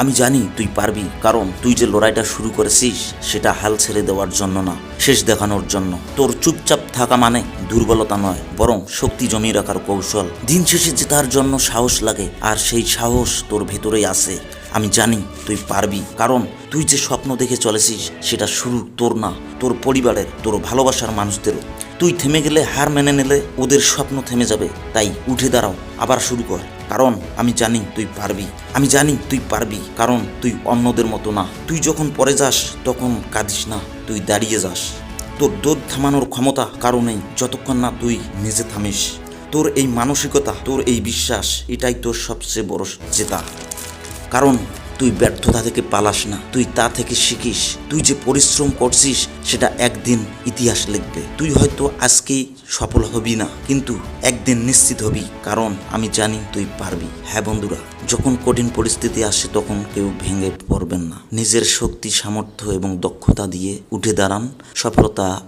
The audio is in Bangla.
আমি জানি তুই পারবি, কারণ তুই যে লড়াইটা শুরু করেছিস সেটা হাল ছেড়ে দেওয়ার জন্য না, শেষ দেখানোর জন্য। তোর চুপচাপ থাকা মানে দুর্বলতা নয়, বরং শক্তি জমিয়ে রাখার কৌশল। দিন শেষে জেতার জন্য সাহস লাগে, আর সেই সাহস তোর ভেতরেই আছে। আমি জানি তুই পারবি, কারণ তুই যে স্বপ্ন দেখে চলেছিস সেটা শুরু তোর না, তোর পরিবারের, তোর ভালোবাসার মানুষদেরও তুই থেমে গেলে হার মেনে নিলে ওদের স্বপ্ন থেমে যাবে, তাই উঠে দাঁড়াও, আবার শুরু কর। কারণ আমি জানি তুই পারবি। আমি জানি তুই পারবি, কারণ তুই অন্যদের মতো না। তুই যখন পরে যাস, তখন কাঁদিস না, তুই দাঁড়িয়ে যাস। তোর দোধ থামানোর ক্ষমতা কারও নেই, যতক্ষণ না তুই নিজে থামিস। তোর এই মানসিকতা, তোর এই বিশ্বাস, এটাই তোর সবচেয়ে বড় জেতা। কারণ তুই ব্যর্থতা থেকে পালাস না, তুই তা থেকে শিখিস। তুই যে পরিশ্রম করছিস, সেটা একদিন ইতিহাস লিখবে। তুই হয়তো আজকেই সফল হবি না, কিন্তু একদিন নিশ্চিত হবি, কারণ আমি জানি তুই পারবি। হ্যাঁ বন্ধুরা, যখন কঠিন পরিস্থিতি আসে, তখন কেউ ভেঙে পড়বেন না। নিজের শক্তি, সামর্থ্য এবং দক্ষতা দিয়ে উঠে দাঁড়ান। সফলতা